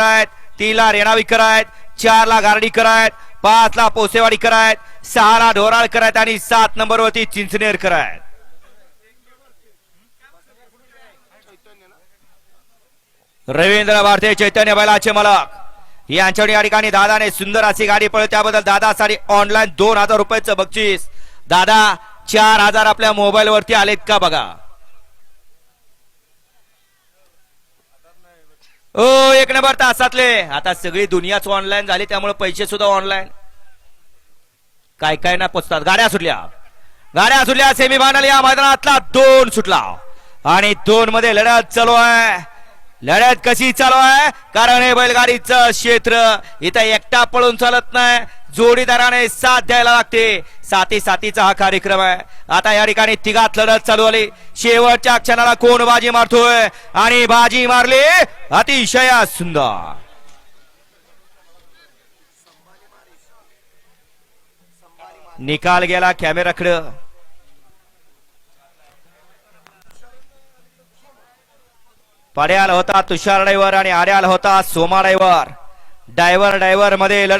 आहेत तीनला रेणाविकर आहेत चारला गार्डीकर आहेत पाचला पोसेवाडीकर आहेत सहाला ढोराळकर आहेत आणि सात नंबर वरती चिंचनेरकर आहेत रवींद्र भारतीय चैतन्य बैलाचे मलक. यांच्या या ठिकाणी दादाने सुंदर अशी गाडी पळली त्याबद्दल दादासाठी ऑनलाईन दोन हजार रुपयाचं बक्षीस. दादा चार हजार आपल्या मोबाईल वरती आलेत का बघा. ओ एक नंबर तासातले. आता सगळी दुनियाच ऑनलाईन झाली त्यामुळे पैसे सुद्धा ऑनलाईन काय काय ना पोचतात. गाड्या सुटल्या. गाड्या सुटल्या सेमी फायनल या मैदानातला दोन सुटला. आणि दोन मध्ये लढत चालू आहे. लढत कशी चालू आहे? कारण हे बैलगाडीचं क्षेत्र इथं एकटा पळून चालत नाही. जोडीदाराने साथ द्यायला लागते. साथी साथीचा हा कार्यक्रम आहे. आता या ठिकाणी तिघात लढत चालू आली शेवटच्या क्षणाला कोण बाजी मारतोय? आणि बाजी मारली अतिशय सुंदर. निकाल गेला कॅमेराकडं. पड्याल होता तुषार डायव्हर आणि आर्याल होता सोमा डायव्हर डायव्हर डायव्हरमध्ये लढ